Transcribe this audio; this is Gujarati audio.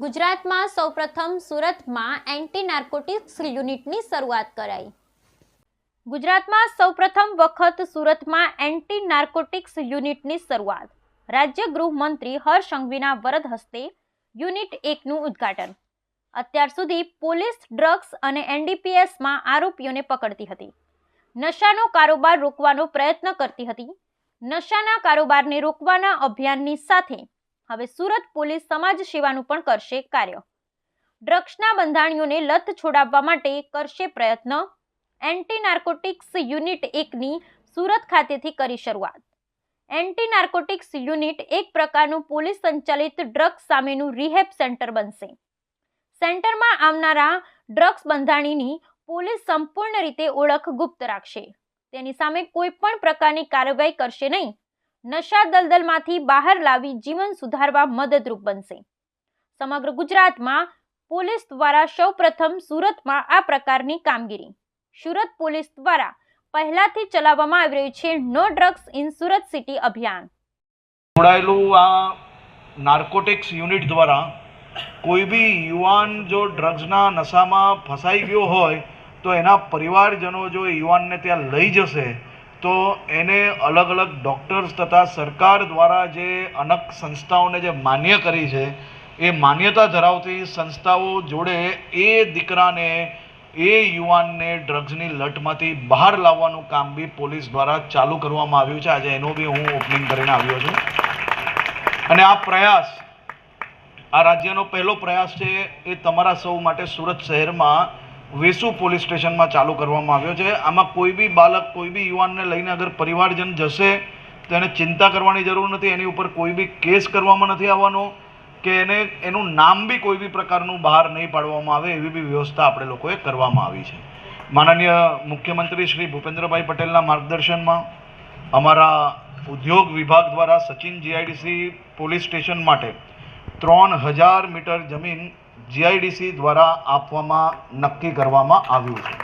ગુજરાતમાં સૌપ્રથમ સુરતમાં એન્ટી નાર્કોટિક્સ યુનિટની શરૂઆત કરાઈ. ગુજરાતમાં સૌપ્રથમ વખત સુરતમાં એન્ટી નાર્કોટિક્સ યુનિટની શરૂઆત. રાજ્ય ગૃહમંત્રી હર્ષ સંઘવીના વરદ હસ્તે યુનિટ એકનું ઉદ્ઘાટન. અત્યાર સુધી પોલીસ, ડ્રગ્સ અને એનડીપીએસમાં આરોપીઓને પકડતી હતી. નશાનો કારોબાર રોકવાનો પ્રયત્ન કરતી હતી. નશાના કારોબારને રોકવાના અભિયાનની સાથે હવે સુરત પોલીસ સમાજ સેવાનું પણ કરશે કાર્ય. ડ્રગ્સના બંધાણીઓને લત છોડાવવા માટે કરશે પ્રયત્ન. એન્ટી નાર્કોટિક્સ યુનિટ એકની સુરત ખાતેથી કરી શરૂઆત. એન્ટી નાર્કોટિક્સ યુનિટ એક પ્રકારનું પોલીસ સંચાલિત ડ્રગ્સ સામેનું રિહેબ સેન્ટર બનશે. સેન્ટરમાં આવનારા ડ્રગ્સ બંધાણીની પોલીસ સંપૂર્ણ રીતે ઓળખ ગુપ્ત રાખશે. તેની સામે કોઈ પણ પ્રકારની કાર્યવાહી કરશે નહીં. નશા દલદલમાંથી બહાર લાવી જીવન સુધારવા મદદરૂપ બનશે. સમગ્ર ગુજરાતમાં પોલીસ દ્વારા સૌપ્રથમ સુરતમાં આ પ્રકારની કામગીરી. સુરત પોલીસ દ્વારા પહેલાથી ચલાવવામાં આવી રહ્યું છે no drugs in Surat city અભિયાન. જોડાયેલું આ નાર્કોટિક્સ યુનિટ દ્વારા કોઈ બી યુવાન જો ડ્રગ્સના નશામાં ફસાઈ ગયો હોય તો એના પરિવારજનો જો યુવાનને ત્યાં લઈ જશે તો એને અલગ અલગ ડૉક્ટર્સ તથા સરકાર દ્વારા જે અનેક સંસ્થાઓને જે માન્ય કરી છે, એ માન્યતા ધરાવતી સંસ્થાઓ જોડે એ દીકરાને, એ યુવાનને ડ્રગ્સની લટમાંથી બહાર લાવવાનું કામ બી પોલીસ દ્વારા ચાલુ કરવામાં આવ્યું છે. આજે એનો બી હું ઓપનિંગ કરીને આવ્યો છું. અને આ પ્રયાસ, આ રાજ્યનો પહેલો પ્રયાસ છે એ તમારા સૌ માટે સુરત શહેરમાં વેસુ પોલીસ સ્ટેશનમાં ચાલુ કરવામાં આવ્યો છે. આમાં કોઈ બી બાળક કોઈ બી યુવાનને લઈને અગર પરિવારજન જશે, તો એને ચિંતા કરવાની જરૂર નથી. એની ઉપર કોઈ બી કેસ કરવામાં નથી આવવાનો કે એને, એનું નામ બી કોઈ બી પ્રકારનું બહાર નહીં પાડવામાં આવે એવી બી વ્યવસ્થા આપણે લોકોએ કરવામાં આવી છે. માનનીય મુખ્યમંત્રી શ્રી ભૂપેન્દ્રભાઈ પટેલના માર્ગદર્શનમાં અમારા ઉદ્યોગ વિભાગ દ્વારા સચિન જીઆઈડીસી પોલીસ સ્ટેશન માટે ત્રણ હજાર મીટર જમીન જીઆઈડીસી દ્વારા આપવામાં નક્કી કરવામાં આવ્યું છે.